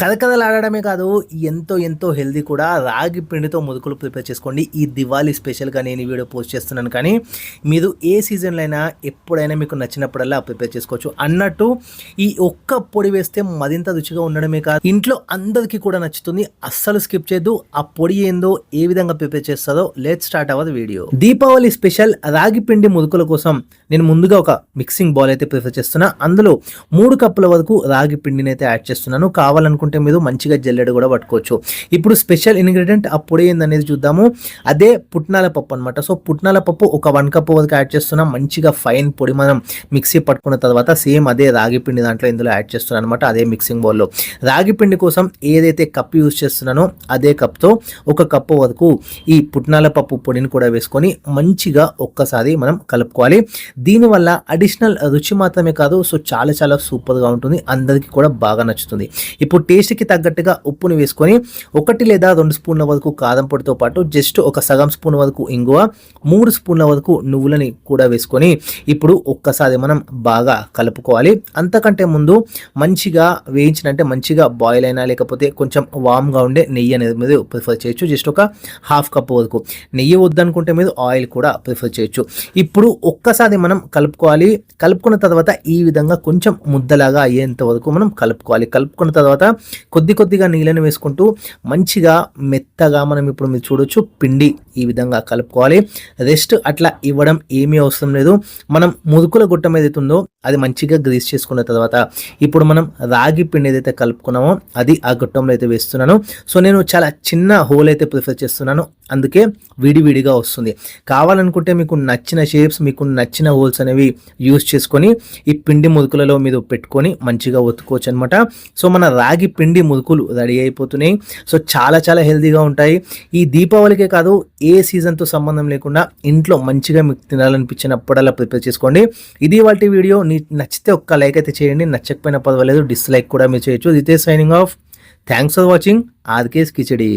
కథకథలాడమే కాదు ఎంతో ఎంతో హెల్దీ కూడా రాగి పిండితో ముదుకులు ప్రిపేర్ చేసుకోండి. ఈ దివాళీ స్పెషల్గా నేను ఈ వీడియో పోస్ట్ చేస్తున్నాను. కానీ మీరు ఏ సీజన్లో అయినా ఎప్పుడైనా మీకు నచ్చినప్పుడల్లా ప్రిపేర్ చేసుకోవచ్చు. అన్నట్టు ఈ ఒక్క పొడి వేస్తే మరింత రుచిగా ఉండడమే కాదు ఇంట్లో అందరికీ కూడా నచ్చుతుంది. అస్సలు స్కిప్ చేయొద్దు. ఆ పొడి ఏందో ఏ విధంగా ప్రిపేర్ చేస్తారో let start our video Deepavali special రాగి పిండి ముదుకుల కోసం నేను ముందుగా ఒక మిక్సింగ్ బౌల్ అయితే ప్రిఫర్ చేస్తున్నా. అందులో మూడు కప్పుల వరకు రాగి పిండిని అయితే యాడ్ చేస్తున్నాను. కావాలనుకుంటే మీరు మంచిగా జల్లెడ కూడా పట్టుకోవచ్చు. ఇప్పుడు స్పెషల్ ఇంగ్రీడియంట్ ఆ పొడి ఏందనేది చూద్దాము. అదే పుట్నాల పప్పు అనమాట సో పుట్నాల పప్పు ఒక వన్ కప్ వరకు యాడ్ చేస్తున్నాం మంచిగా ఫైన్ పొడి మనం మిక్సీ పట్టుకున్న తర్వాత సేమ్ అదే రాగి పిండి దాంట్లో ఇందులో యాడ్ చేస్తున్నాను అనమాట అదే మిక్సింగ్ బౌల్లో. రాగి పిండి కోసం ఏదైతే కప్ యూస్ చేస్తున్నానో అదే కప్తో ఒక కప్పు వరకు ఈ పుట్నాల పప్పు పొడిని కూడా వేసుకొని మంచిగా ఒక్కసారి మనం కలుపుకోవాలి. దీనివల్ల అడిషనల్ రుచి మాత్రమే కాదు సో చాలా చాలా సూపర్గా ఉంటుంది. అందరికీ కూడా బాగా నచ్చుతుంది. ఇప్పుడు టేస్ట్కి తగ్గట్టుగా ఉప్పుని వేసుకొని ఒకటి లేదా రెండు స్పూన్ల వరకు కారం పొడితో పాటు జస్ట్ ఒక సగం స్పూన్ వరకు ఇంగువ మూడు స్పూన్ల వరకు నువ్వులని కూడా వేసుకొని ఇప్పుడు ఒక్కసారి మనం బాగా కలుపుకోవాలి. అంతకంటే ముందు మంచిగా వేయించినంటే మంచిగా బాయిల్ అయినా లేకపోతే కొంచెం వామ్గా ఉండే నెయ్యి అనేది మీరు ప్రిఫర్ చేయొచ్చు. జస్ట్ ఒక హాఫ్ కప్ వరకు. నెయ్యి వద్దనుకుంటే మీరు ఆయిల్ కూడా ప్రిఫర్ చేయొచ్చు. ఇప్పుడు ఒక్కసారి మనం కలుపుకోవాలి. కలుపుకున్న తర్వాత ఈ విధంగా కొంచెం ముద్దలాగా అయ్యేంత వరకు మనం కలుపుకోవాలి. కలుపుకున్న తర్వాత కొద్ది కొద్దిగా నీళ్ళని వేసుకుంటూ మంచిగా మెత్తగా మనం ఇప్పుడు మీరు చూడొచ్చు పిండి. ఈ విధంగా కలుపుకోవాలి. రెస్ట్ అట్లా ఇవ్వడం ఏమీ అవసరం లేదు. మనం ముదుకుల గుట్టం ఏదైతే ఉందో అది మంచిగా గ్రీస్ చేసుకున్న తర్వాత ఇప్పుడు మనం రాగి పిండి ఏదైతే కలుపుకున్నామో అది ఆ గుట్టంలో అయితే వేస్తున్నాను. సో నేను చాలా చిన్న హోల్ అయితే ప్రిఫర్ చేస్తున్నాను. అందుకే విడివిడిగా వస్తుంది. కావాలనుకుంటే మీకు నచ్చిన షేప్స్ మీకు నచ్చిన హోల్స్ అనేవి యూస్ చేసుకొని ఈ పిండి ముదుకులలో మీరు పెట్టుకొని మంచిగా ఒత్తుకోవచ్చు అనమాట సో మన రాగి పిండి ముదుకులు రెడీ అయిపోతున్నాయి. సో చాలా చాలా హెల్తీగా ఉంటాయి. ఈ దీపావళికే కాదు ఏ ఏ సీజన్తో సంబంధం లేకుండా ఇంట్లో మంచిగా మీకు తినాలనిపించినప్పుడల్లా ప్రిపేర్ చేసుకోండి. ఇది వాటి వీడియో. నచ్చితే ఒక్క లైక్ అయితే చేయండి. నచ్చకపోయినా పర్వాలేదు. డిస్లైక్ కూడా మీరు చేయొచ్చు. ఇదే signing off. Thanks for watching. RK's khichdi.